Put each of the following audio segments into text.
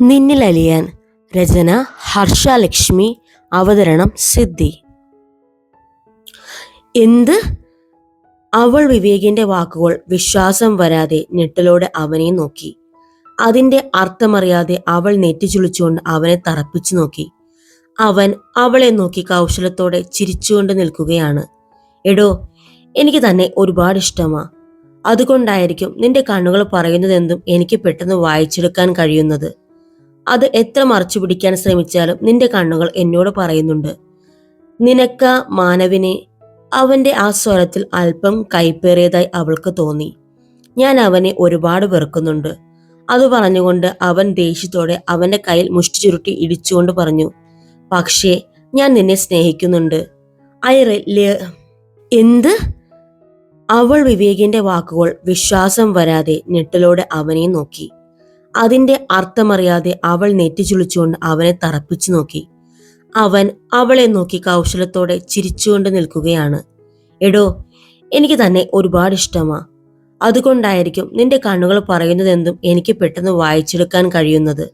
നിന്നിൽ അലിയാൻ രചന ഹർഷ ലക്ഷ്മി അവതരണം സിദ്ധി. എന്ത്? അവൾ വിവേകിന്റെ വാക്കുകൾ വിശ്വാസം വരാതെ ഞെട്ടലോടെ അവനെ നോക്കി. അതിന്റെ അർത്ഥമറിയാതെ അവൾ നെറ്റിച്ചുളിച്ചുകൊണ്ട് അവനെ തറപ്പിച്ചു നോക്കി. അവൻ അവളെ നോക്കി കൗശലത്തോടെ ചിരിച്ചുകൊണ്ട് നിൽക്കുകയാണ്. എടോ എനിക്ക് തന്നെ ഒരുപാട് ഇഷ്ടമാ. അതുകൊണ്ടായിരിക്കും നിന്റെ കണ്ണുകൾ പറയുന്നതെന്തും എനിക്ക് പെട്ടെന്ന് വായിച്ചെടുക്കാൻ കഴിയുന്നത്. അത് എത്ര മറച്ചു പിടിക്കാൻ ശ്രമിച്ചാലും നിന്റെ കണ്ണുകൾ എന്നോട് പറയുന്നുണ്ട്. നിനക്ക മാനവിനെ അവന്റെ ആ സ്വരത്തിൽ അല്പം കൈപ്പേറിയതായി അവൾക്ക് തോന്നി. ഞാൻ അവനെ ഒരുപാട് വെറുക്കുന്നുണ്ട്. അത് പറഞ്ഞുകൊണ്ട് അവൻ ദേഷ്യത്തോടെ അവന്റെ കയ്യിൽ മുഷ്ടി ചുരുട്ടി ഇടിച്ചുകൊണ്ട് പറഞ്ഞു പക്ഷേ ഞാൻ നിന്നെ സ്നേഹിക്കുന്നുണ്ട്. ഐ എന്ത്? അവൾ വിവേകിന്റെ വാക്കുകൾ വിശ്വാസം വരാതെ ഞെട്ടലോടെ അവനെ നോക്കി. അതിന്റെ അർത്ഥമറിയാതെ അവൾ നെറ്റിച്ചുളിച്ചുകൊണ്ട് അവനെ തറപ്പിച്ചു നോക്കി. അവൻ അവളെ നോക്കി കൗശലത്തോടെ ചിരിച്ചുകൊണ്ട് നിൽക്കുകയാണ്. എടോ എനിക്ക് തന്നെ ഒരുപാട് ഇഷ്ടമാ. അതുകൊണ്ടായിരിക്കും നിന്റെ കണ്ണുകൾ പറയുന്നതെന്തും എനിക്ക് പെട്ടെന്ന് വായിച്ചെടുക്കാൻ കഴിയുന്നത്.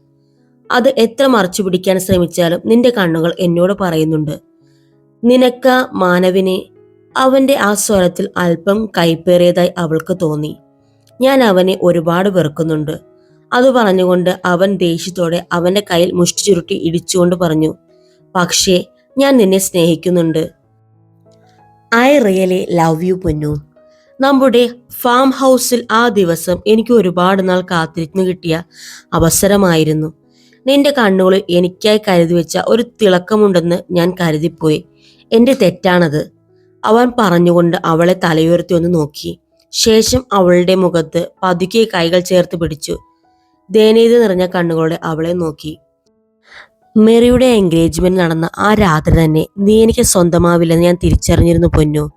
അത് എത്ര മറച്ചു പിടിക്കാൻ ശ്രമിച്ചാലും നിന്റെ കണ്ണുകൾ എന്നോട് പറയുന്നുണ്ട്. നിനക്ക മാനവിനെ അവന്റെ ആ സ്വരത്തിൽ അല്പം കൈപ്പേറിയതായി അവൾക്ക് തോന്നി. ഞാൻ അവനെ ഒരുപാട് വെറുക്കുന്നുണ്ട്. അത് പറഞ്ഞുകൊണ്ട് അവൻ ദേഷ്യത്തോടെ അവന്റെ കയ്യിൽ മുഷ്ടി ചുരുട്ടി ഇടിച്ചുകൊണ്ട് പറഞ്ഞു പക്ഷേ ഞാൻ നിന്നെ സ്നേഹിക്കുന്നുണ്ട്. ഐ റിയലി ലവ് യു പൊന്നു. നമ്മുടെ ഫാം ഹൗസിൽ ആ ദിവസം എനിക്ക് ഒരുപാട് നാൾ കാത്തിരിക്കുന്ന കിട്ടിയ അവസരമായിരുന്നു. നിന്റെ കണ്ണുകളിൽ എനിക്കായി കരുതി വെച്ച ഒരു തിളക്കമുണ്ടെന്ന് ഞാൻ കരുതിപ്പോയി. എന്റെ തെറ്റാണത്. അവൻ പറഞ്ഞുകൊണ്ട് അവളെ തലയുയർത്തി ഒന്ന് നോക്കി. ശേഷം അവളുടെ മുഖത്ത് പതുക്കെ കൈകൾ ചേർത്ത് പിടിച്ചു. ദയനീയത നിറഞ്ഞ കണ്ണുകളോടെ അവളെ നോക്കി. മെറിയുടെ എൻഗേജ്മെന്റ് നടന്ന ആ രാത്രി തന്നെ നീ എനിക്ക് സ്വന്തമാവില്ലെന്ന് ഞാൻ തിരിച്ചറിഞ്ഞിരുന്നു പൊന്നു.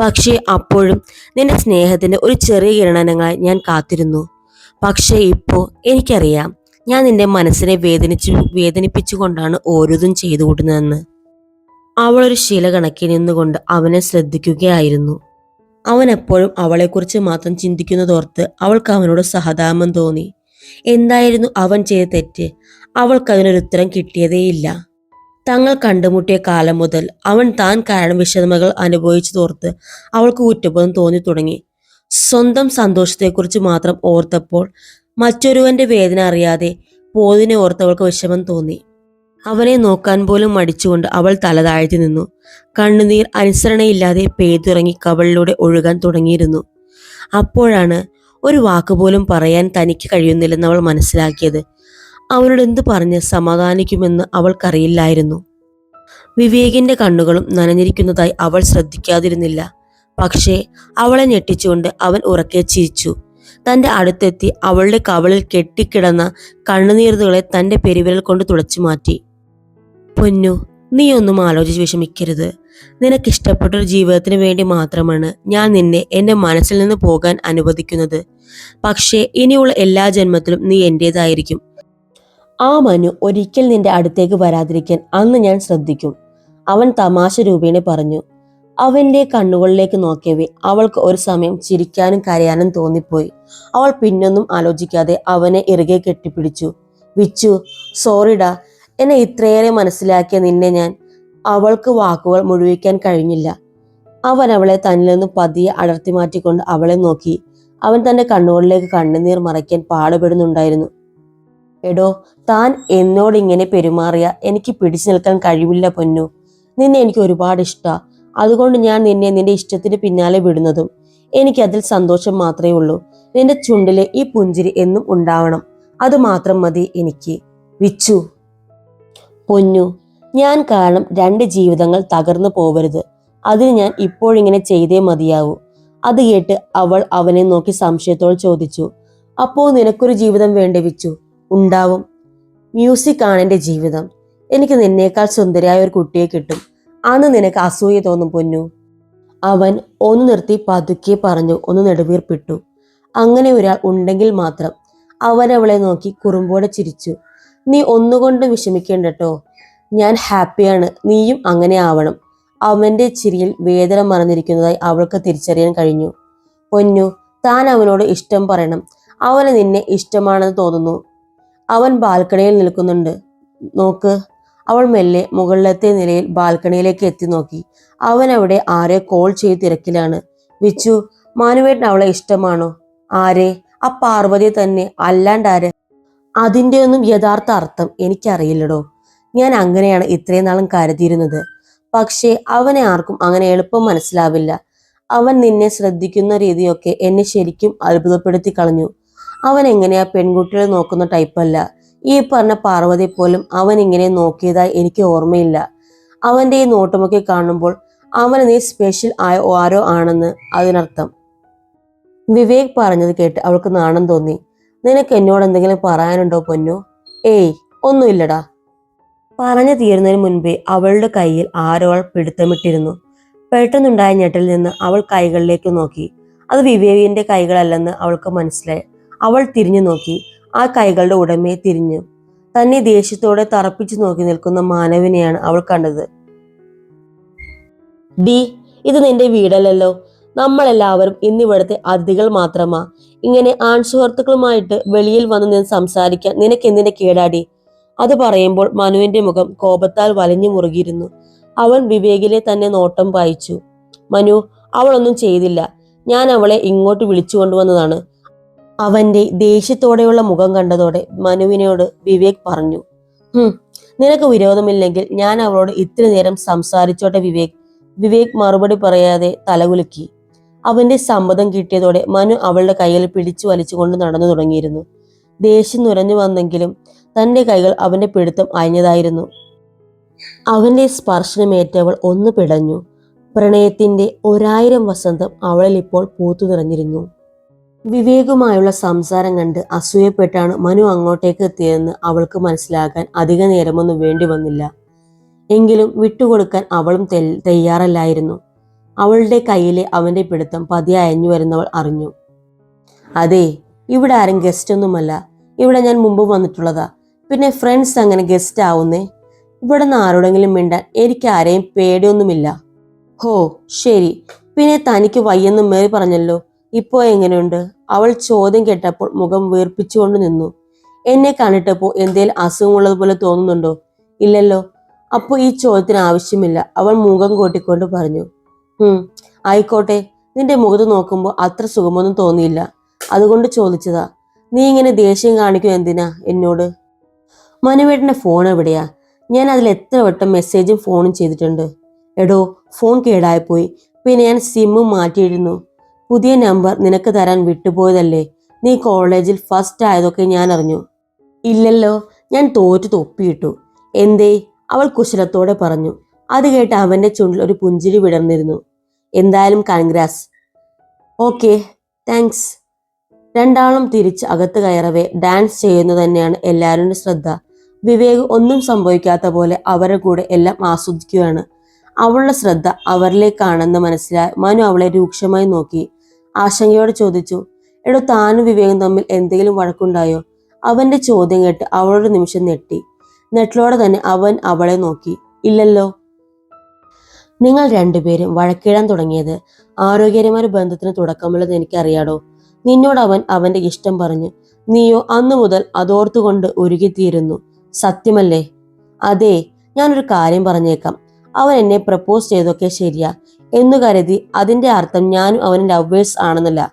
പക്ഷേ അപ്പോഴും നിന്റെ സ്നേഹത്തിന്റെ ഒരു ചെറിയ കിരണങ്ങളായി ഞാൻ കാത്തിരുന്നു. പക്ഷേ ഇപ്പോൾ എനിക്കറിയാം ഞാൻ നിന്റെ മനസ്സിനെ വേദനിച്ചു വേദനിപ്പിച്ചുകൊണ്ടാണ് ഓരോതും ചെയ്തു കൂട്ടുന്നതെന്ന്. അവളൊരു ശീല കണക്കി നിന്നുകൊണ്ട് അവനെ ശ്രദ്ധിക്കുകയായിരുന്നു. അവൻ എപ്പോഴും അവളെക്കുറിച്ച് മാത്രം ചിന്തിക്കുന്നതോർത്ത് അവൾക്ക് അവനോട് സഹതാപം തോന്നി. എന്തായിരുന്നു അവൻ ചെയ്ത തെറ്റ്? അവൾക്ക് അതിനൊരു ഉത്തരം കിട്ടിയതേയില്ല. തങ്ങൾ കണ്ടുമുട്ടിയ കാലം മുതൽ അവൻ താൻ കാരണം വിഷമകൾ അനുഭവിച്ചു തോർത്ത് അവൾക്ക് കുറ്റബോധം തോന്നി തുടങ്ങി. സ്വന്തം സന്തോഷത്തെക്കുറിച്ച് മാത്രം ഓർത്തപ്പോൾ മറ്റൊരുവന്റെ വേദന അറിയാതെ പോതിനെ ഓർത്തവൾക്ക് വിഷമം തോന്നി. അവനെ നോക്കാൻ പോലും മടിച്ചുകൊണ്ട് അവൾ തല താഴ്ത്തി നിന്നു. കണ്ണുനീർ അനുസരണയില്ലാതെ പെയ്തുറങ്ങി കവളിലൂടെ ഒഴുകാൻ തുടങ്ങിയിരുന്നു. അപ്പോഴാണ് ഒരു വാക്കുപോലും പറയാൻ തനിക്ക് കഴിയുന്നില്ലെന്ന് അവൾ മനസ്സിലാക്കിയത്. അവനോട് എന്ത് പറഞ്ഞ് സമാധാനിക്കുമെന്ന് അവൾക്കറിയില്ലായിരുന്നു. വിവേകിന്റെ കണ്ണുകളും നനഞ്ഞിരിക്കുന്നതായി അവൾ ശ്രദ്ധിക്കാതിരുന്നില്ല. പക്ഷേ അവളെ ഞെട്ടിച്ചുകൊണ്ട് അവൻ ഉറക്കെ ചിരിച്ചു. തന്റെ അടുത്തെത്തി അവളുടെ കവളിൽ കെട്ടിക്കിടന്ന കണ്ണുനീർന്നുകളെ തന്റെ പെരുവിരൽ കൊണ്ട് തുടച്ചു മാറ്റി. പൊന്നു നീ ഒന്നും ആലോചിച്ച് വിഷമിക്കരുത്. നിനക്കിഷ്ടപ്പെട്ട ഒരു ജീവിതത്തിന് വേണ്ടി മാത്രമാണ് ഞാൻ നിന്നെ എന്റെ മനസ്സിൽ നിന്ന് പോകാൻ അനുവദിക്കുന്നത്. പക്ഷേ ഇനിയുള്ള എല്ലാ ജന്മത്തിലും നീ എന്റേതായിരിക്കും ആ മനു ഒരിക്കൽ നിന്റെ അടുത്തേക്ക് വരാതിരിക്കാൻ അന്ന് ഞാൻ ശ്രദ്ധിക്കും. അവൻ തമാശ രൂപേണ പറഞ്ഞു. അവന്റെ കണ്ണുകളിലേക്ക് നോക്കിയവേ അവൾക്ക് ഒരു സമയം ചിരിക്കാനും കരയാനും തോന്നിപ്പോയി. അവൾ പിന്നൊന്നും ആലോചിക്കാതെ അവനെ ഇറുകെ കെട്ടിപ്പിടിച്ചു. വിച്ചു സോറിഡാ എന്നെ ഇത്രയേറെ മനസ്സിലാക്കിയ നിന്നെ ഞാൻ അവൾക്ക് വാക്കുകൾ മുഴുവിക്കാൻ കഴിഞ്ഞില്ല. അവൻ അവളെ തന്നിൽ നിന്ന് പതിയെ അടർത്തി മാറ്റിക്കൊണ്ട് അവളെ നോക്കി അവൻ തന്റെ കണ്ണുകളിലേക്ക് കണ്ണുനീർ മറയ്ക്കാൻ പാടുപെടുന്നുണ്ടായിരുന്നു. എടോ താൻ എന്നോട് ഇങ്ങനെ പെരുമാറിയ എനിക്ക് പിടിച്ചു നിൽക്കാൻ കഴിവില്ല പൊന്നു. നിന്നെ എനിക്ക് ഒരുപാട് ഇഷ്ടാ. അതുകൊണ്ട് ഞാൻ നിന്നെ നിന്റെ ഇഷ്ടത്തിന് പിന്നാലെ വിടുന്നതും എനിക്ക് അതിൽ സന്തോഷം മാത്രമേ ഉള്ളൂ. നിന്റെ ചുണ്ടിലെ ഈ പുഞ്ചിരി എന്നും ഉണ്ടാവണം. അത് മാത്രം മതി എനിക്ക്. വിച്ചു. പൊന്നു. ഞാൻ കാരണം രണ്ട് ജീവിതങ്ങൾ തകർന്നു പോവരുത്. അതിന് ഞാൻ ഇപ്പോഴിങ്ങനെ ചെയ്തേ മതിയാവൂ. അത് കേട്ട് അവൾ അവനെ നോക്കി സംശയത്തോടെ ചോദിച്ചു. അപ്പോ നിനക്കൊരു ജീവിതം വേണ്ടി വെച്ചു? ഉണ്ടാവും. മ്യൂസിക് ആണ് എന്റെ ജീവിതം. എനിക്ക് നിന്നേക്കാൾ സുന്ദരിയായ ഒരു കുട്ടിയെ കിട്ടും. അന്ന് നിനക്ക് അസൂയ തോന്നും പൊന്നു. അവൻ ഒന്ന് നിർത്തി പതുക്കെ പറഞ്ഞു ഒന്ന് നെടുവീർപ്പിട്ടു. അങ്ങനെ ഒരാൾ ഉണ്ടെങ്കിൽ മാത്രം. അവൻ അവളെ നോക്കി കുറുമ്പോടെ ചിരിച്ചു. നീ ഒന്നുകൊണ്ടും വിഷമിക്കേണ്ടട്ടോ. ഞാൻ ഹാപ്പിയാണ്. നീയും അങ്ങനെ ആവണം. അവന്റെ ചിരിയിൽ വേദന മറന്നിരിക്കുന്നതായി അവൾക്ക് തിരിച്ചറിയാൻ കഴിഞ്ഞു. പൊന്നു താൻ അവനോട് ഇഷ്ടം പറയണം. അവന് നിന്നെ ഇഷ്ടമാണെന്ന് തോന്നുന്നു. അവൻ ബാൽക്കണിയിൽ നിൽക്കുന്നുണ്ട്. നോക്ക് അവൾ മെല്ലെ മുകളിലത്തെ നിലയിൽ ബാൽക്കണിയിലേക്ക് എത്തി നോക്കി. അവൻ അവിടെ ആരെ കോൾ ചെയ്ത് തിരക്കിലാണ്. വിച്ചു മാനുവേട്ടൻ അവളെ ഇഷ്ടമാണോ? ആരെ? ആ പാർവതി തന്നെ. അല്ലാണ്ടാര്? അതിന്റെ ഒന്നും യഥാർത്ഥ അർത്ഥം എനിക്കറിയില്ലടോ. ഞാൻ അങ്ങനെയാണ് ഇത്രയും നാളും കരുതിയിരുന്നത്. പക്ഷേ അവനെ ആർക്കും അങ്ങനെ എളുപ്പം മനസ്സിലാവില്ല. അവൻ നിന്നെ ശ്രദ്ധിക്കുന്ന രീതിയൊക്കെ എന്നെ ശരിക്കും അത്ഭുതപ്പെടുത്തി കളഞ്ഞു. അവൻ എങ്ങനെയാ പെൺകുട്ടികളെ നോക്കുന്ന ടൈപ്പല്ല. ഈ പറഞ്ഞ പാർവതി പോലും അവൻ ഇങ്ങനെ നോക്കിയതായി എനിക്ക് ഓർമ്മയില്ല. അവന്റെ ഈ നോട്ടമൊക്കെ കാണുമ്പോൾ അവന് നീ സ്പെഷ്യൽ ആയ ആരോ ആണെന്ന് അതിനർത്ഥം. വിവേക് പറഞ്ഞത് കേട്ട് അവൾക്ക് നാണം തോന്നി. നിനക്ക് എന്നോട് എന്തെങ്കിലും പറയാനുണ്ടോ പൊന്നു? ഏയ് ഒന്നുമില്ലടാ. പറഞ്ഞു തീരുന്നതിന് മുൻപേ അവളുടെ കയ്യിൽ ആരോ പിടുത്തമിട്ടിരുന്നു. പെട്ടെന്നുണ്ടായ ഞെട്ടിൽ നിന്ന് അവൾ കൈകളിലേക്ക് നോക്കി. അത് വിവേകിന്റെ കൈകളല്ലെന്ന് അവൾക്ക് മനസ്സിലായി. അവൾ തിരിഞ്ഞു നോക്കി. ആ കൈകളുടെ ഉടമയെ തിരിഞ്ഞു. തന്നെ ദേഷ്യത്തോടെ തറപ്പിച്ചു നോക്കി നിൽക്കുന്ന മാനവിനെയാണ് അവൾ കണ്ടത്. ഡി ഇത് നിന്റെ വീടല്ലല്ലോ. നമ്മളെല്ലാവരും ഇന്നിവിടുത്തെ അതിഥികൾ മാത്രമാ. ഇങ്ങനെ ആൺസുഹൃത്തുക്കളുമായിട്ട് വെളിയിൽ വന്ന് നിന്ന് സംസാരിക്കാൻ നിനക്ക് എന്തിന്റെ കേടാടി? അത് പറയുമ്പോൾ മനുവിന്റെ മുഖം കോപത്താൽ വലിഞ്ഞു മുറുകിയിരുന്നു. അവൻ വിവേകിലെ തന്നെ നോട്ടം പായിച്ചു. മനു അവളൊന്നും ചെയ്തില്ല. ഞാൻ അവളെ ഇങ്ങോട്ട് വിളിച്ചു കൊണ്ടുവന്നതാണ്. അവന്റെ ദേഷ്യത്തോടെയുള്ള മുഖം കണ്ടതോടെ മനുവിനോട് വിവേക് പറഞ്ഞു ഹും നിനക്ക് വിരോധമില്ലെങ്കിൽ ഞാൻ അവളോട് ഇത്തിരി നേരം സംസാരിച്ചോട്ടെ വിവേക്. വിവേക് മറുപടി പറയാതെ തലകുലുക്കി. അവന്റെ സമ്മതം കിട്ടിയതോടെ മനു അവളുടെ കൈകൾ പിടിച്ചു വലിച്ചുകൊണ്ട് നടന്നു തുടങ്ങിയിരുന്നു. ദേഷ്യം നുരഞ്ഞു വന്നെങ്കിലും തന്റെ കൈകൾ അവന്റെ പിടുത്തം അയഞ്ഞതായിരുന്നു. അവന്റെ സ്പർശനമേറ്റവൾ ഒന്ന് പിടഞ്ഞു. പ്രണയത്തിന്റെ ഒരായിരം വസന്തം അവളിൽ ഇപ്പോൾ പൂത്തു നിറഞ്ഞിരുന്നു. വിവേകുമായുള്ള സംസാരം കണ്ട് അസൂയപ്പെട്ടാണ് മനു അങ്ങോട്ടേക്ക് എത്തിയതെന്ന് അവൾക്ക് മനസ്സിലാക്കാൻ അധിക നേരമൊന്നും വേണ്ടി വന്നില്ല. എങ്കിലും വിട്ടുകൊടുക്കാൻ അവളും തയ്യാറല്ലായിരുന്നു. അവളുടെ കയ്യിലെ അവന്റെ പിടുത്തം പതിയെ അയഞ്ഞു വരുന്നവൾ അറിഞ്ഞു. അതെ ഇവിടെ ആരും ഗസ്റ്റ് ഒന്നുമല്ല. ഇവിടെ ഞാൻ മുമ്പ് വന്നിട്ടുള്ളതാ. പിന്നെ ഫ്രണ്ട്സ് അങ്ങനെ ഗസ്റ്റ് ആവുന്നേ? ഇവിടെ നിന്ന് ആരോടെങ്കിലും മിണ്ടാൻ എനിക്ക് ആരെയും പേടിയൊന്നുമില്ല. ഹോ ശരി. പിന്നെ തനിക്ക് വയ്യെന്ന് മേറി പറഞ്ഞല്ലോ. ഇപ്പോ എങ്ങനെയുണ്ട്? അവൾ ചോദ്യം കേട്ടപ്പോൾ മുഖം വീർപ്പിച്ചുകൊണ്ട് നിന്നു. എന്നെ കണ്ടിട്ടപ്പോൾ എന്തേലും അസുഖമുള്ളതുപോലെ തോന്നുന്നുണ്ടോ? ഇല്ലല്ലോ. അപ്പോൾ ഈ ചോദ്യത്തിന് ആവശ്യമില്ല. അവൾ മുഖം കൂട്ടിക്കൊണ്ട് പറഞ്ഞു. ആയിക്കോട്ടെ. നിന്റെ മുഖത്ത് നോക്കുമ്പോൾ അത്ര സുഖമൊന്നും തോന്നിയില്ല. അതുകൊണ്ട് ചോദിച്ചതാ നീ ഇങ്ങനെ ദേഷ്യം കാണിക്കും എന്തിനാ എന്നോട്? മനുവേട്ടന്റെ ഫോൺ എവിടെയാ? ഞാൻ അതിൽ എത്ര വട്ടം മെസ്സേജും ഫോണും ചെയ്തിട്ടുണ്ട്. എടോ ഫോൺ കേടായിപ്പോയി പിന്നെ ഞാൻ സിമ്മും മാറ്റിയിരുന്നു. പുതിയ നമ്പർ നിനക്ക് തരാൻ വിട്ടുപോയതല്ലേ? നീ കോളേജിൽ ഫസ്റ്റ് ആയതൊക്കെ ഞാൻ അറിഞ്ഞു. ഇല്ലല്ലോ ഞാൻ തോറ്റു തൊപ്പിയിട്ടു. എന്തേ? അവൾ കുശലത്തോടെ പറഞ്ഞു. അത് കേട്ട് അവന്റെ ചുണ്ടിൽ ഒരു പുഞ്ചിരി വിടർന്നിരുന്നു. എന്തായാലും കൺഗ്രാസ് ഓക്കെ താങ്ക്സ് രണ്ടാളും തിരിച്ച് അകത്ത് കയറവേ ഡാൻസ് ചെയ്യുന്നത് തന്നെയാണ് എല്ലാവരുടെ ശ്രദ്ധ. വിവേക് ഒന്നും സംഭവിക്കാത്ത പോലെ അവരുടെ കൂടെ എല്ലാം ആസ്വദിക്കുകയാണ്. അവളുടെ ശ്രദ്ധ അവരിലേക്കാണെന്ന് മനസ്സിലായി. മനു അവളെ രൂക്ഷമായി നോക്കി. ആശങ്കയോടെ ചോദിച്ചു എടോ താനും വിവേകും തമ്മിൽ എന്തെങ്കിലും വഴക്കുണ്ടായോ? അവന്റെ ചോദ്യം കേട്ട് അവളൊരു നിമിഷം നെട്ടി നെട്ടിലോടെ തന്നെ അവൻ അവളെ നോക്കി. ഇല്ലല്ലോ നിങ്ങൾ രണ്ടുപേരും വഴക്കിടാൻ തുടങ്ങിയത്. ആരോഗ്യകരമായ ബന്ധത്തിന് തുടക്കമുള്ളത് എനിക്കറിയാടോ? നിന്നോട് അവൻ അവന്റെ ഇഷ്ടം പറഞ്ഞു. നീയോ അന്നു മുതൽ അതോർത്തുകൊണ്ട് ഒരുകിത്തീരുന്നു സത്യമല്ലേ? അതെ ഞാനൊരു കാര്യം പറഞ്ഞേക്കാം. അവൻ എന്നെ പ്രപ്പോസ് ചെയ്തൊക്കെ ശരിയാ. എന്നു കരുതി അതിന്റെ അർത്ഥം ഞാനും അവൻ ലവേഴ്സ് ആണെന്നല്ല.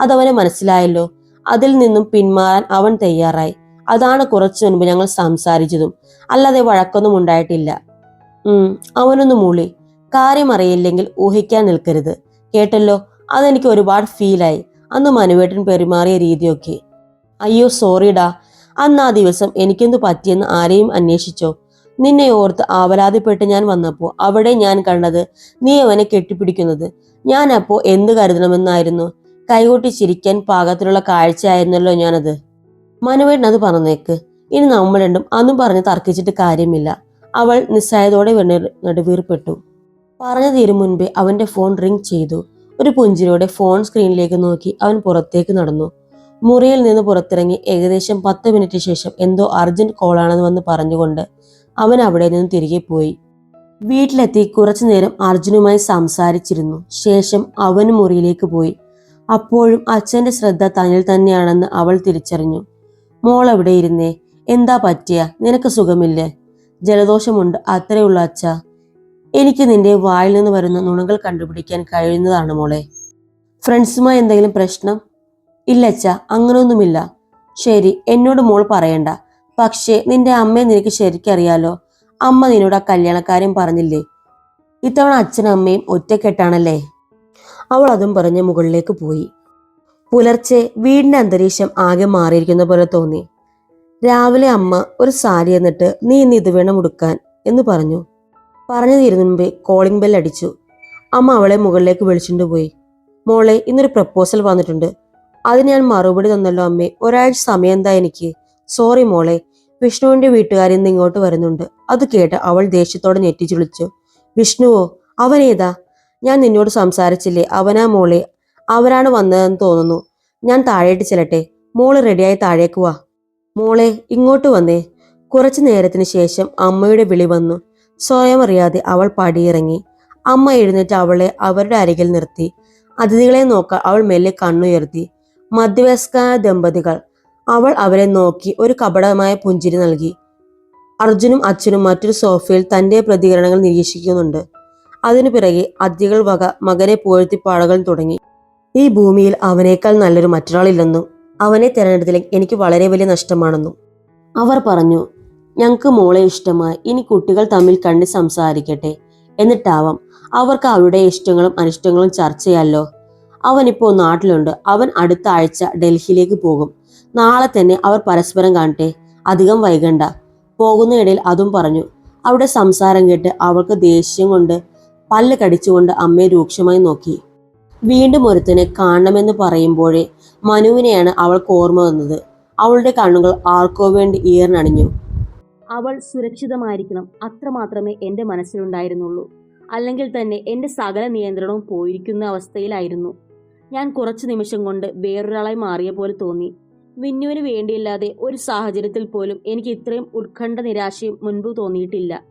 അതവന് മനസ്സിലായല്ലോ. അതിൽ നിന്നും പിന്മാറാൻ അവൻ തയ്യാറായി. അതാണ് കുറച്ചു മുൻപ് ഞങ്ങൾ സംസാരിച്ചതും. അല്ലാതെ വഴക്കൊന്നും ഉണ്ടായിട്ടില്ല. അവനൊന്ന് മൂളി. കാര്യം അറിയില്ലെങ്കിൽ ഊഹിക്കാൻ നിൽക്കരുത്. കേട്ടല്ലോ? അതെനിക്ക് ഒരുപാട് ഫീലായി അന്ന് മനുവേട്ടൻ പെരുമാറിയ രീതിയൊക്കെ. അയ്യോ സോറിടാ അന്ന് ആ ദിവസം എനിക്കെന്തു പറ്റിയെന്ന് ആരെയും അന്വേഷിച്ചോ? നിന്നെ ഓർത്ത് ആവലാതിപ്പെട്ട് ഞാൻ വന്നപ്പോൾ അവിടെ ഞാൻ കണ്ടത് നീ അവനെ കെട്ടിപ്പിടിക്കുന്നത്. ഞാൻ അപ്പോ എന്ത് കരുതണമെന്നായിരുന്നു? കൈകൊട്ടി ചിരിക്കാൻ പാകത്തിലുള്ള കാഴ്ചയായിരുന്നല്ലോ ഞാനത്. മനുവേട്ടൻ അത് പറഞ്ഞേക്ക്. ഇനി നമ്മൾ രണ്ടും അന്നും പറഞ്ഞ് തർക്കിച്ചിട്ട് കാര്യമില്ല. അവൾ നിസ്സായതോടെ വെണ്ണീർ- നെടുവീർപ്പെട്ടു. പറഞ്ഞു തീരും മുൻപേ അവന്റെ ഫോൺ റിംഗ് ചെയ്തു. ഒരു പുഞ്ചിരിയോടെ ഫോൺ സ്ക്രീനിലേക്ക് നോക്കി അവൻ പുറത്തേക്ക് നടന്നു. മുറിയിൽ നിന്ന് പുറത്തിറങ്ങി ഏകദേശം പത്ത് മിനിറ്റ് ശേഷം എന്തോ അർജന്റ് കോളാണെന്ന് വന്ന് പറഞ്ഞുകൊണ്ട് അവൻ അവിടെ നിന്ന് തിരികെ പോയി. വീട്ടിലെത്തി കുറച്ചു നേരം അർജുനുമായി സംസാരിച്ചിരുന്നു. ശേഷം അവൻ മുറിയിലേക്ക് പോയി. അപ്പോഴും അച്ഛന്റെ ശ്രദ്ധ തന്നിൽ തന്നെയാണെന്ന് അവൾ തിരിച്ചറിഞ്ഞു. മോൾ എവിടെ ഇരുന്നേ? എന്താ പറ്റിയ? നിനക്ക് സുഖമില്ലേ? ജലദോഷമുണ്ട്. അത്രയുള്ള അച്ഛ. എനിക്ക് നിന്റെ വായിൽ നിന്ന് വരുന്ന നുണകൾ കണ്ടുപിടിക്കാൻ കഴിയുന്നതാണ് മോളെ. ഫ്രണ്ട്സുമായി എന്തെങ്കിലും പ്രശ്നം? ഇല്ലച്ച അങ്ങനെയൊന്നുമില്ല. ശരി എന്നോട് മോൾ പറയണ്ട. പക്ഷേ നിന്റെ അമ്മയെ നിനക്ക് ശരിക്കറിയാലോ? അമ്മ നിന്നോട് ആ കല്യാണക്കാര്യം പറഞ്ഞില്ലേ? ഇത്തവണ അച്ഛനും അമ്മയും ഒറ്റക്കെട്ടാണല്ലേ? അവൾ അതും പറഞ്ഞ് മുകളിലേക്ക് പോയി. പുലർച്ചെ വീടിന്റെ അന്തരീക്ഷം ആകെ മാറിയിരിക്കുന്ന പോലെ തോന്നി. രാവിലെ അമ്മ ഒരു സാരി എന്നിട്ട് നീ ഇന്ന് ഇത് വേണം ഉടുക്കാൻ എന്ന് പറഞ്ഞു. പറഞ്ഞു തീരുന്ന മുമ്പേ കോളിംഗ് ബെൽ അടിച്ചു. അമ്മ അവളെ മുകളിലേക്ക് വിളിച്ചുകൊണ്ട് പോയി. മോളെ ഇന്നൊരു പ്രപ്പോസൽ വന്നിട്ടുണ്ട്. അതിന് ഞാൻ മറുപടി തന്നല്ലോ അമ്മേ. ഒരാഴ്ച സമയം എന്താ എനിക്ക്? സോറി മോളെ. വിഷ്ണുവിന്റെ വീട്ടുകാരിൽ നിന്ന് ഇങ്ങോട്ട് വരുന്നുണ്ട്. അത് കേട്ട് അവൾ ദേഷ്യത്തോടെ ഞെട്ടിച്ചു വിളിച്ചു. വിഷ്ണുവോ അവനേതാ? ഞാൻ നിന്നോട് സംസാരിച്ചില്ലേ? അവനാ മോളെ. അവരാണ് വന്നതെന്ന് തോന്നുന്നു. ഞാൻ താഴേട്ട് ചെല്ലട്ടെ. മോൾ റെഡിയായി താഴേക്ക് വാ. മോളെ ഇങ്ങോട്ട് വന്നേ. കുറച്ചു നേരത്തിന് ശേഷം അമ്മയുടെ വിളി വന്നു. സ്വയം അറിയാതെ അവൾ പടിയിറങ്ങി. അമ്മ എഴുന്നേറ്റ് അവളെ അവരുടെ അരികിൽ നിർത്തി. അതിഥികളെ നോക്കാൻ അവൾ മെല്ലെ കണ്ണുയർത്തി. മധ്യവയസ്കായ ദമ്പതികൾ. അവൾ അവരെ നോക്കി ഒരു കപടമായ പുഞ്ചിരി നൽകി. അർജുനും അച്ഛനും മറ്റൊരു സോഫയിൽ തന്റെ പ്രതികരണങ്ങൾ നിരീക്ഷിക്കുന്നുണ്ട്. അതിനു പിറകെ അതിഥികൾ വക മകനെ പുകഴ്ത്തി പാടകൾ തുടങ്ങി. ഈ ഭൂമിയിൽ അവനേക്കാൾ നല്ലൊരു മറ്റൊരാളില്ലെന്നും അവനെ തിരഞ്ഞെടുത്തതിൽ എനിക്ക് വളരെ വലിയ നഷ്ടമാണെന്നും. അവർ പറഞ്ഞു ഞങ്ങൾക്ക് മോളെ ഇഷ്ടമായി. ഇനി കുട്ടികൾ തമ്മിൽ കണ്ട് സംസാരിക്കട്ടെ. എന്നിട്ടാവാം. അവർക്ക് അവരുടെ ഇഷ്ടങ്ങളും അനിഷ്ടങ്ങളും ചർച്ച ചെയ്യാമല്ലോ അവനിപ്പോൾ നാട്ടിലുണ്ട്. അവൻ അടുത്ത ആഴ്ച ഡൽഹിയിലേക്ക് പോകും. നാളെ തന്നെ അവർ പരസ്പരം കാണട്ടെ. അധികം വൈകണ്ട. പോകുന്നതിടയിൽ അതും പറഞ്ഞു. അവിടെ സംസാരം കേട്ട് അവൾക്ക് ദേഷ്യം കൊണ്ട് പല്ല് കടിച്ചുകൊണ്ട് അമ്മയെ രൂക്ഷമായി നോക്കി. വീണ്ടും ഒരുത്തനെ കാണണമെന്ന് പറയുമ്പോഴേ മനുവിനെയാണ് അവൾക്ക് ഓർമ്മ വന്നത്. അവളുടെ കണ്ണുകൾ ആർക്കോ വേണ്ടി ഈർന്നണിഞ്ഞു അവൾ സുരക്ഷിതമായിരിക്കണം. അത്ര മാത്രമേ എന്റെ മനസ്സിലുണ്ടായിരുന്നുള്ളൂ. അല്ലെങ്കിൽ തന്നെ എന്റെ സകല നിയന്ത്രണവും പോയിരിക്കുന്ന അവസ്ഥയിലായിരുന്നു. ഞാൻ കുറച്ച് നിമിഷം കൊണ്ട് വേറൊരാളായി മാറിയ പോലെ തോന്നി. വിന്നുവിന് വേണ്ടിയില്ലാതെ ഒരു സാഹചര്യത്തിൽ പോലും എനിക്ക് ഇത്രയും ഉത്കണ്ഠ നിരാശയും മുൻപ് തോന്നിയിട്ടില്ല.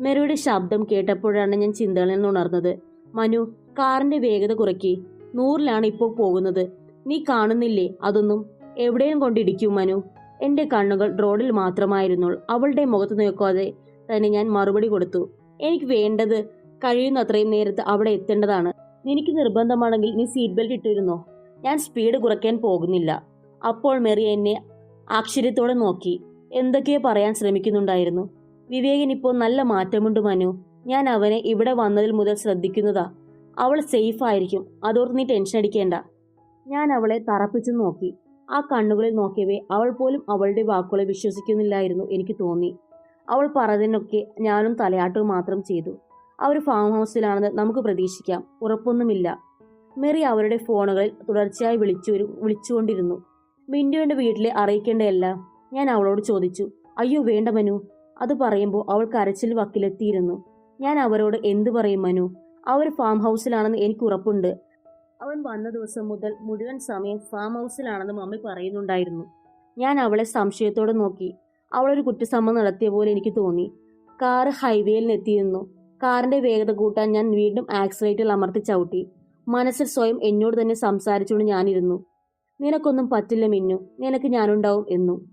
മെറിയുടെ ശബ്ദം കേട്ടപ്പോഴാണ് ഞാൻ ചിന്തകളിൽ നിന്ന് ഉണർന്നത്. മനു കാറിന്റെ വേഗത കുറയ്ക്കി. നൂറിലാണ് ഇപ്പോൾ പോകുന്നത്. നീ കാണുന്നില്ലേ? അതൊന്നും എവിടെയും കൊണ്ടിടിക്കും മനു. എന്റെ കണ്ണുകൾ റോഡിൽ മാത്രമായിരുന്നു അവളുടെ മുഖത്ത് നോക്കാതെ തന്നെ ഞാൻ മറുപടി കൊടുത്തു. എനിക്ക് വേണ്ടത് കഴിയുന്നത്രയും നേരത്ത് അവിടെ എത്തേണ്ടതാണ്. നിനക്ക് നിർബന്ധമാണെങ്കിൽ നീ സീറ്റ് ബെൽറ്റ് ഇട്ടിരുന്നോ? ഞാൻ സ്പീഡ് കുറയ്ക്കാൻ പോകുന്നില്ല. അപ്പോൾ മെറി എന്നെ ആശ്ചര്യത്തോടെ നോക്കി. എന്തൊക്കെയോ പറയാൻ ശ്രമിക്കുന്നുണ്ടായിരുന്നു. വിവേകൻ ഇപ്പോൾ നല്ല മാറ്റമുണ്ട് മനു. ഞാൻ അവനെ ഇവിടെ വന്നതിൽ മുതൽ ശ്രദ്ധിക്കുന്നതാ. അവൾ സേഫ് ആയിരിക്കും. അതോർത്ത് നീ ടെൻഷൻ അടിക്കേണ്ട. ഞാൻ അവളെ തറപ്പിച്ചു നോക്കി. ആ കണ്ണുകളിൽ നോക്കിയവേ അവൾ പോലും അവളുടെ വാക്കുകളെ വിശ്വസിക്കുന്നില്ലായിരുന്നു എനിക്ക് തോന്നി. അവൾ പറഞ്ഞതിനൊക്കെ ഞാനും തലയാട്ടും മാത്രം ചെയ്തു. അവർ ഫാം ഹൗസിലാണെന്ന് നമുക്ക് പ്രതീക്ഷിക്കാം. ഉറപ്പൊന്നുമില്ല. മെറി അവരുടെ ഫോണുകളിൽ തുടർച്ചയായി വിളിച്ചു വിളിച്ചുകൊണ്ടിരുന്നു. മിൻഡുവിന്റെ വീട്ടിലെ അറിയിക്കേണ്ടതല്ല ഞാൻ അവളോട് ചോദിച്ചു. അയ്യോ വേണ്ട മനു. അത് പറയുമ്പോൾ അവൾ കരച്ചിൽ വക്കിലെത്തിയിരുന്നു. ഞാൻ അവരോട് എന്തു പറയും മനു? അവർ ഫാം ഹൗസിലാണെന്ന് എനിക്ക് ഉറപ്പുണ്ട്. അവൻ വന്ന ദിവസം മുതൽ മുഴുവൻ സമയം ഫാം ഹൗസിലാണെന്ന് മമ്മി പറയുന്നുണ്ടായിരുന്നു. ഞാൻ അവളെ സംശയത്തോടെ നോക്കി. അവളൊരു കുറ്റസമ്മം നടത്തിയ പോലെ എനിക്ക് തോന്നി. കാർ ഹൈവേയിൽ എത്തിയിരുന്നു. കാറിന്റെ വേഗത കൂട്ടാൻ ഞാൻ വീണ്ടും ആക്സിലേറ്ററിൽ അമർത്തി ചവിട്ടി. മനസ്സിൽ സ്വയം എന്നോട് തന്നെ സംസാരിച്ചുകൊണ്ട് ഞാനിരുന്നു. നിനക്കൊന്നും പറ്റില്ല മിന്നു. നിനക്ക് ഞാനുണ്ടാവും എന്നു.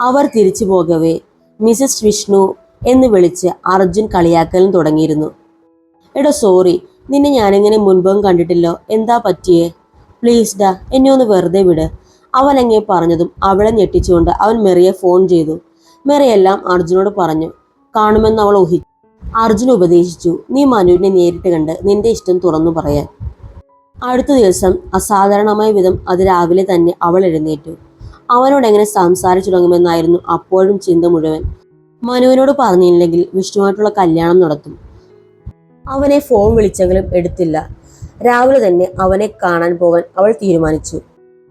അവർ തിരിച്ചു പോകവേ. മിസസ് വിഷ്ണു എന്ന് വിളിച്ച് അർജുൻ കളിയാക്കലും തുടങ്ങിയിരുന്നു. എടോ സോറി നിന്നെ ഞാനിങ്ങനെ മുൻപും കണ്ടിട്ടില്ലോ? എന്താ പറ്റിയേ? പ്ലീസ് ഡാ എന്നെ ഒന്ന് വെറുതെ വിട്. അവൻ അങ്ങേ പറഞ്ഞതും അവളെ ഞെട്ടിച്ചുകൊണ്ട് അവൻ മെറിയെ ഫോൺ ചെയ്തു. മെറിയെല്ലാം അർജുനോട് പറഞ്ഞു. കാണുമെന്ന് അവൾ ഊഹിച്ചു അർജുൻ ഉപദേശിച്ചു. നീ മനുവിനെ നേരിട്ട് കണ്ട് നിന്റെ ഇഷ്ടം തുറന്നു പറയാൻ. അടുത്ത ദിവസം അസാധാരണമായ വിധം അത് രാവിലെ തന്നെ അവൾ എഴുന്നേറ്റു. അവനോട് എങ്ങനെ സംസാരിച്ചു തുടങ്ങുമെന്നായിരുന്നു അപ്പോഴും ചിന്ത മുഴുവൻ. മനുവിനോട് പറഞ്ഞില്ലെങ്കിൽ വിഷ്ണുവായിട്ടുള്ള കല്യാണം നടത്തും. അവനെ ഫോൺ വിളിച്ചെങ്കിലും എടുത്തില്ല. രാവിലെ തന്നെ അവനെ കാണാൻ പോകാൻ അവൾ തീരുമാനിച്ചു.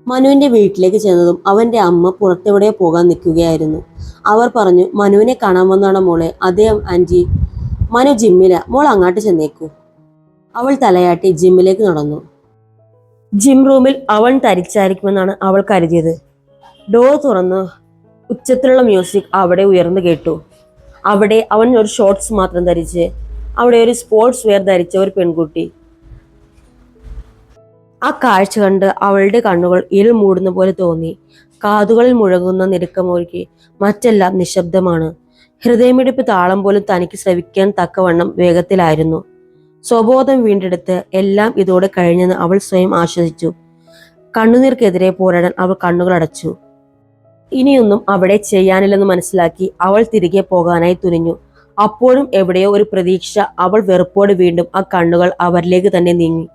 മനുവിന്റെ വീട്ടിലേക്ക് ചെന്നതും അവന്റെ അമ്മ പുറത്തെവിടെ പോകാൻ നിൽക്കുകയായിരുന്നു. അവർ പറഞ്ഞു മനുവിനെ കാണാൻ വന്നാണ് മോളെ? അതേ ആന്റി മനു ജിമ്മില. മോൾ അങ്ങോട്ട് ചെന്നേക്കൂ. അവൾ തലയാട്ടി ജിമ്മിലേക്ക് നടന്നു. ജിം റൂമിൽ അവൻ തരിച്ചായിരിക്കുമെന്നാണ് അവൾ കരുതിയത്. ഡോർ തുറന്ന് ഉച്ചത്തിലുള്ള മ്യൂസിക് അവിടെ ഉയർന്നു കേട്ടു. അവിടെ അവൻ ഒരു ഷോർട്സ് മാത്രം ധരിച്ച് അവിടെ ഒരു സ്പോർട്സ് വെയർ ധരിച്ച ഒരു പെൺകുട്ടി. ആ കാഴ്ച കണ്ട് അവളുടെ കണ്ണുകൾ ഇരുൾ മൂടുന്ന പോലെ തോന്നി. കാതുകളിൽ മുഴങ്ങുന്ന നിരക്കമൊഴുകി മറ്റെല്ലാം നിശബ്ദമാണ്. ഹൃദയമിടിപ്പ് താളം പോലും തനിക്ക് ശ്രവിക്കാൻ തക്കവണ്ണം വേഗത്തിലായിരുന്നു. സ്വബോധം വീണ്ടെടുത്ത് എല്ലാം ഇതോടെ കഴിഞ്ഞെന്ന് അവൾ സ്വയം ആശ്വസിച്ചു. കണ്ണുനീർക്കെതിരെ പോരാടാൻ അവൾ കണ്ണുകൾ അടച്ചു. ഇനിയൊന്നും അവിടെ ചെയ്യാനില്ലെന്ന് മനസ്സിലാക്കി അവൾ തിരികെ പോകാനായി തുനിഞ്ഞു. അപ്പോഴും എവിടെയോ ഒരു പ്രതീക്ഷ അവൾ വെറുപ്പോടെ വീണ്ടും ആ കണ്ണുകൾ അവരിലേക്ക് തന്നെ നീങ്ങി.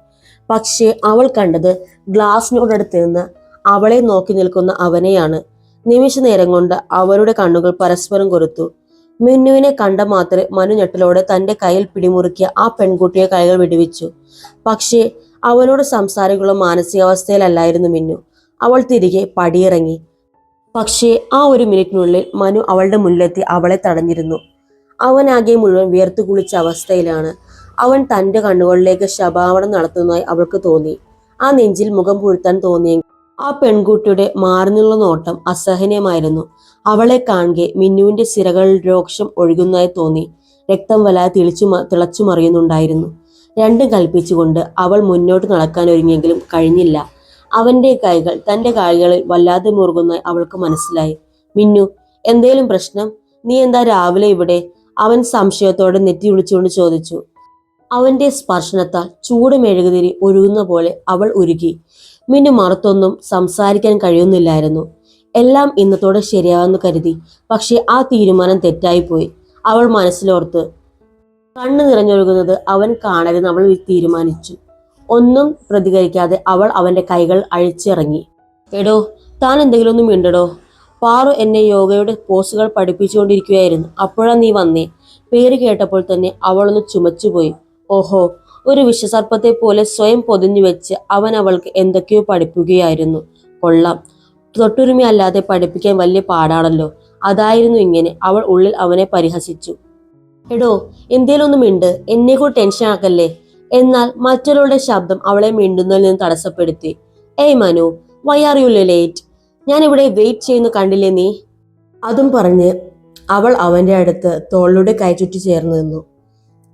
പക്ഷേ അവൾ കണ്ടത് ഗ്ലാസിനോടടുത്ത് നിന്ന് അവളെ നോക്കി നിൽക്കുന്ന അവനെയാണ്. നിമിഷ നേരം കൊണ്ട് അവരുടെ കണ്ണുകൾ പരസ്പരം കൊരുത്തു. മിന്നുവിനെ കണ്ട മാത്രമേ മനു ഞെട്ടലോടെ തന്റെ കയ്യിൽ പിടിമുറുക്കിയ ആ പെൺകുട്ടിയെ കൈകൾ വിടുവിച്ചു. പക്ഷേ അവനോട് സംസാരിക്കുള്ള മാനസികാവസ്ഥയിലല്ലായിരുന്നു മിന്നു. അവൾ തിരികെ പടിയിറങ്ങി. പക്ഷേ ആ ഒരു മിനിറ്റിനുള്ളിൽ മനു അവളുടെ മുന്നിലെത്തി അവളെ തടഞ്ഞിരുന്നു. അവനാകെ മുഴുവൻ വിയർത്തു കുളിച്ച അവസ്ഥയിലാണ് അവൻ തന്റെ കണ്ണുകളിലേക്ക് ശപാവണം നടത്തുന്നതായി അവൾക്ക് തോന്നി. ആ നെഞ്ചിൽ മുഖം പുഴുത്താൻ തോന്നിയെങ്കിൽ ആ പെൺകുട്ടിയുടെ മാറിനുള്ള നോട്ടം അസഹനീയമായിരുന്നു. അവളെ കാണുകെ മിന്നുവിന്റെ സിരകളിൽ രോക്ഷം ഒഴുകുന്നതായി തോന്നി. രക്തം വലാതെ തിളിച്ചു തിളച്ചു മറിയുന്നുണ്ടായിരുന്നു. രണ്ടും കൽപ്പിച്ചുകൊണ്ട് അവൾ മുന്നോട്ട് നടക്കാൻ ഒരുങ്ങിയെങ്കിലും കഴിഞ്ഞില്ല. അവന്റെ കൈകൾ തന്റെ കാലുകളിൽ വല്ലാതെ മുറുകുന്നതായി അവൾക്ക് മനസ്സിലായി. മിന്നു എന്തേലും പ്രശ്നം? നീ എന്താ രാവിലെ ഇവിടെ? അവൻ സംശയത്തോടെ നെറ്റി വിളിച്ചുകൊണ്ട് ചോദിച്ചു. അവന്റെ സ്പർശനത്താൽ ചൂട് മെഴുകുതിരി ഒഴുകുന്ന പോലെ അവൾ ഉരുകി. മിന്നു മറത്തൊന്നും സംസാരിക്കാൻ കഴിയുന്നില്ലായിരുന്നു. എല്ലാം ഇന്നത്തോടെ ശരിയാവെന്ന് കരുതി. പക്ഷേ ആ തീരുമാനം തെറ്റായിപ്പോയി അവൾ മനസ്സിലോർത്ത് കണ്ണു നിറഞ്ഞൊഴുകുന്നത് അവൻ കാണരുതെന്ന് അവൾ തീരുമാനിച്ചു. ഒന്നും പ്രതികരിക്കാതെ അവൾ അവന്റെ കൈകൾ അഴിച്ചിറങ്ങി. എടോ താൻ എന്തെങ്കിലും ഒന്നും മിണ്ടടോ. പാറു എന്നെ യോഗയുടെ പോസുകൾ പഠിപ്പിച്ചുകൊണ്ടിരിക്കുകയായിരുന്നു. അപ്പോഴാ നീ വന്നേ. പേര് കേട്ടപ്പോൾ തന്നെ അവളൊന്ന് ചുമച്ചുപോയി. ഓഹോ ഒരു വിഷസർപ്പത്തെ പോലെ സ്വയം പൊതിഞ്ഞു വെച്ച് അവൻ അവൾക്ക് എന്തൊക്കെയോ പഠിപ്പിക്കുകയായിരുന്നു. കൊള്ളാം. തൊട്ടുരുമി അല്ലാതെ പഠിപ്പിക്കാൻ വലിയ പാടാണല്ലോ. അതായിരുന്നു ഇങ്ങനെ അവൾ ഉള്ളിൽ അവനെ പരിഹസിച്ചു. എടോ എന്തേലൊന്നും ഉണ്ട് എന്നെ ടെൻഷൻ ആക്കല്ലേ? എന്നാൽ മറ്റൊരാളുടെ ശബ്ദം അവളെ മിണ്ടുന്നതിൽ നിന്ന് തടസ്സപ്പെടുത്തി. Hey Manu why are you late ഞാൻ ഇവിടെ വെയിറ്റ് ചെയ്യുന്നു കണ്ടില്ലേ നീ? അതും പറഞ്ഞ് അവൾ അവന്റെ അടുത്ത് തോളിലൂടെ കൈ ചുറ്റി ചേർന്ന് നിന്നു.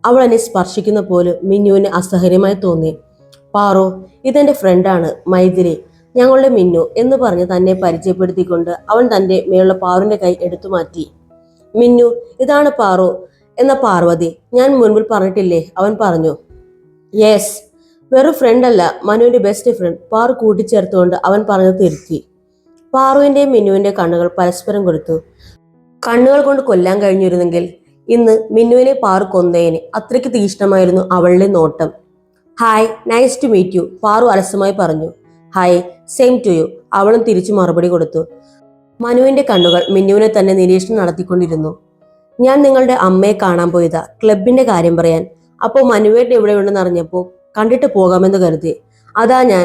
അവൾ എന്നെ സ്പർശിക്കുന്ന പോലും മിന്നുവിന് അസഹര്യമായി തോന്നി. പാറോ ഇതെന്റെ ഫ്രണ്ടാണ് മൈഥിലി. ഞങ്ങളുടെ മിന്നു എന്ന് പറഞ്ഞ് തന്നെ പരിചയപ്പെടുത്തിക്കൊണ്ട് അവൻ തന്റെ മേലുള്ള പാറുവിന്റെ കൈ എടുത്തു മാറ്റി. മിന്നു ഇതാണ് പാറു എന്ന പാർവതി. ഞാൻ മുൻപിൽ പറഞ്ഞിട്ടില്ലേ? അവൻ പറഞ്ഞു. യെസ് വെറും ഫ്രണ്ടല്ല മനുവിന്റെ ബെസ്റ്റ് ഫ്രണ്ട് പാറു കൂട്ടിച്ചേർത്തുകൊണ്ട് അവൻ പറഞ്ഞത് തിരുത്തി. പാറുവിന്റെയും മിന്നുവിന്റെ കണ്ണുകൾ പരസ്പരം കൊടുത്തു. കണ്ണുകൾ കൊണ്ട് കൊല്ലാൻ കഴിഞ്ഞിരുന്നെങ്കിൽ ഇന്ന് മിന്നുവിനെ പാറു കൊന്നേനെ അത്രയ്ക്ക് തീക്ഷ്ണമായിരുന്നു അവളുടെ നോട്ടം. Hi nice to meet you Paru അലസമായി പറഞ്ഞു. ഹായ് സെയിം ടു യു അവളും തിരിച്ചു മറുപടി കൊടുത്തു. മനുവിന്റെ കണ്ണുകൾ മിന്നുവിനെ തന്നെ നിരീക്ഷണം നടത്തിക്കൊണ്ടിരുന്നു. ഞാൻ നിങ്ങളുടെ അമ്മയെ കാണാൻ പോയതാ ക്ലബിന്റെ കാര്യം പറയാൻ. അപ്പോൾ മനുവേട്ടൻ ഇവിടെ ഉണ്ടെന്ന് അറിഞ്ഞപ്പോൾ കണ്ടിട്ട് പോകാമെന്ന് കരുതി. അതാ ഞാൻ